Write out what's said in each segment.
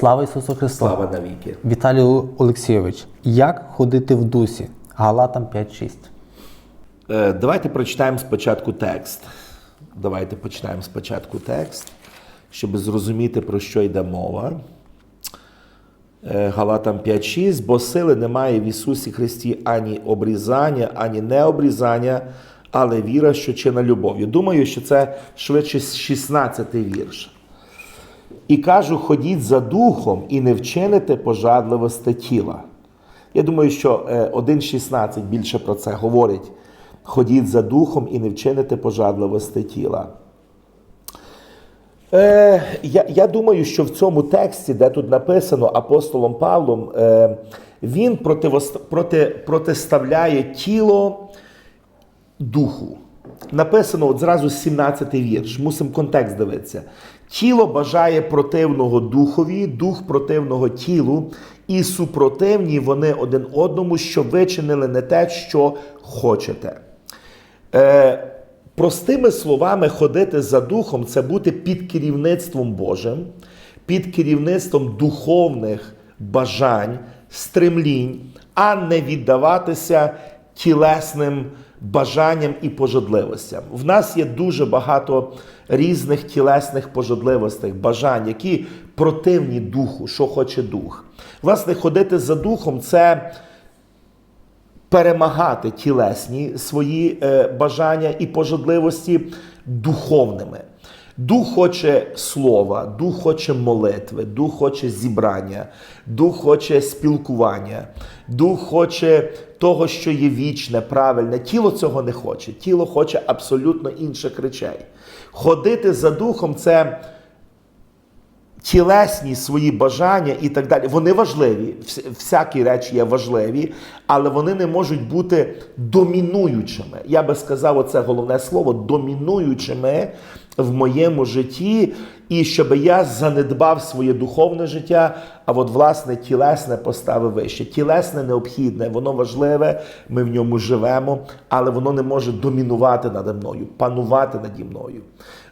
Слава Ісусу Христу! Слава навіки. Віталій Олексійович, як ходити в дусі? Галатам 5.6. Е, Давайте прочитаємо спочатку текст. Давайте починаємо спочатку текст, щоб зрозуміти, про що йде мова. Е, Галатам 5.6. Бо сили немає в Ісусі Христі ані обрізання, ані необрізання, але віра, що чина любов'ю. Думаю, що це швидше 16-й вірш. І кажу, ходіть за духом і не вчините пожадливості тіла. Я думаю, що е, 1.16 більше про це говорить. Ходіть за духом і не вчините пожадливості тіла. Е, я, я думаю, що в цьому тексті, де тут написано апостолом Павлом, е, він проти, протиставляє тіло духу. Написано от зразу 17-й вірш. Мусимо контекст дивитися. Тіло бажає противного духові, дух противного тілу, і супротивні вони один одному, що вичинили не те, що хочете. Е, простими словами, ходити за духом це бути під керівництвом Божим, під керівництвом духовних бажань, стремлінь, а не віддаватися тілесним бажанням і пожадливостям. В нас є дуже багато різних тілесних пожадливостей, бажань, які противні духу, що хоче дух. Власне, ходити за духом це перемагати тілесні свої е, бажання і пожадливості духовними. Дух хоче слова, дух хоче молитви, дух хоче зібрання, дух хоче спілкування, дух хоче того, що є вічне, правильне. Тіло цього не хоче. Тіло хоче абсолютно інших речей. Ходити за духом це тілесні свої бажання і так далі. Вони важливі, всякі речі є важливі, але вони не можуть бути домінуючими. Я би сказав, оце головне слово домінуючими в моєму житті, і щоб я занедбав своє духовне життя, а от власне тілесне поставив вище. Тілесне необхідне, воно важливе, ми в ньому живемо, але воно не може домінувати надо мною, панувати наді мною.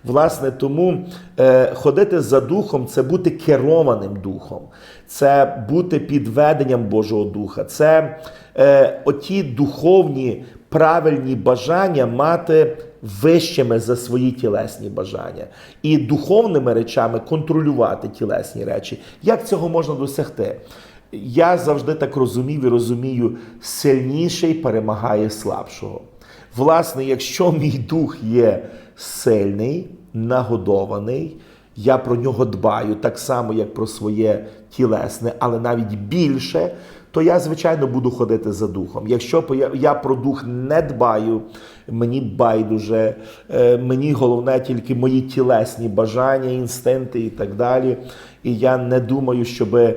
Власне, тому е, ходити за духом це бути керованим духом, це бути під веденням Божого Духа, це е, оті духовні правильні бажання мати вищими за свої тілесні бажання і духовними речами контролювати тілесні речі. Як цього можна досягти? Я завжди так розумів і розумію, сильніший перемагає слабшого. Власне, якщо мій дух є сильний, нагодований, я про нього дбаю так само, як про своє тілесне, але навіть більше, то я, звичайно, буду ходити за духом. Якщо я- про дух не дбаю, мені байдуже, е, мені головне тільки мої тілесні бажання, інстинкти і так далі. І я не думаю, щоби.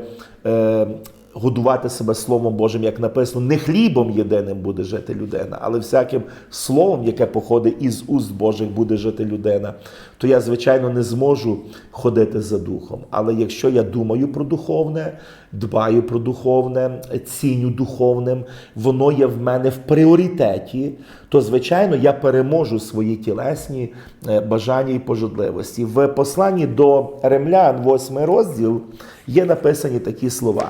Годувати себе Словом Божим, як написано, не хлібом єдиним буде жити людина, але всяким словом, яке походить із уст Божих, буде жити людина, то я, звичайно, не зможу ходити за духом. Але якщо я думаю про духовне, дбаю про духовне, ціню духовним, воно є в мене в пріоритеті, то, звичайно, я переможу свої тілесні е, бажання і пожадливості. В посланні до римлян, 8 розділ, є написані такі слова.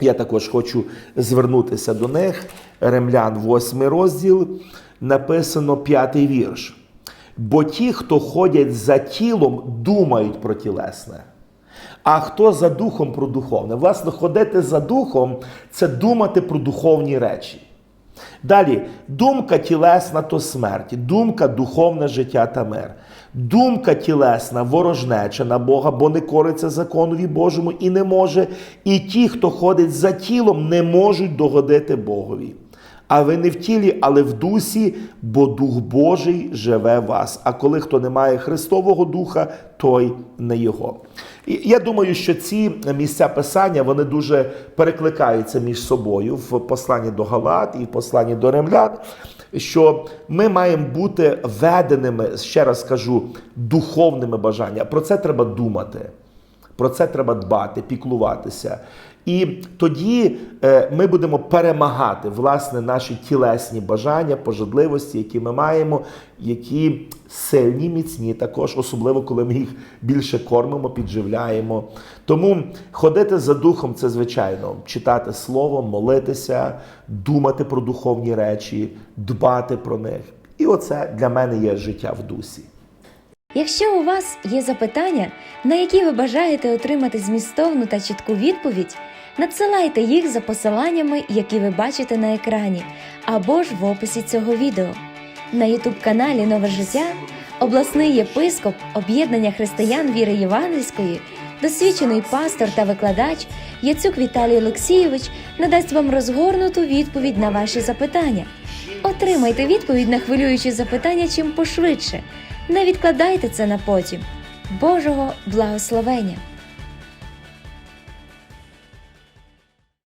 Я також хочу звернутися до них. Ремлян, 8 розділ, написано п'ятий вірш. Бо ті, хто ходять за тілом, думають про тілесне. А хто за духом про духовне? Власне, ходити за духом це думати про духовні речі. Далі, думка тілесна то смерть, думка духовне життя та мир. Думка тілесна ворожнеча на Бога, бо не кориться законові Божому і не може. І ті, хто ходить за тілом, не можуть догодити Богові. А ви не в тілі, але в дусі, бо Дух Божий живе в вас. А коли хто не має Христового Духа, той не його. І я думаю, що ці місця писання вони дуже перекликаються між собою в посланні до Галат і в посланні до Римлян. Що ми маємо бути веденими, ще раз кажу, духовними бажаннями. Про це треба думати. Про це треба дбати, піклуватися. І тоді е, ми будемо перемагати власне наші тілесні бажання, пожадливості, які ми маємо, які сильні, міцні, також, особливо коли ми їх більше кормимо, підживляємо. Тому ходити за духом це звичайно читати слово, молитися, думати про духовні речі, дбати про них. І оце для мене є життя в дусі. Якщо у вас є запитання, на які ви бажаєте отримати змістовну та чітку відповідь, надсилайте їх за посиланнями, які ви бачите на екрані, або ж в описі цього відео. На youtube каналі Нове життя обласний єпископ об'єднання християн віри Євангельської, досвідчений пастор та викладач Яцюк Віталій Олексійович надасть вам розгорнуту відповідь на ваші запитання. Отримайте відповідь на хвилюючі запитання чим пошвидше. Не відкладайте це на потім. Божого благословення!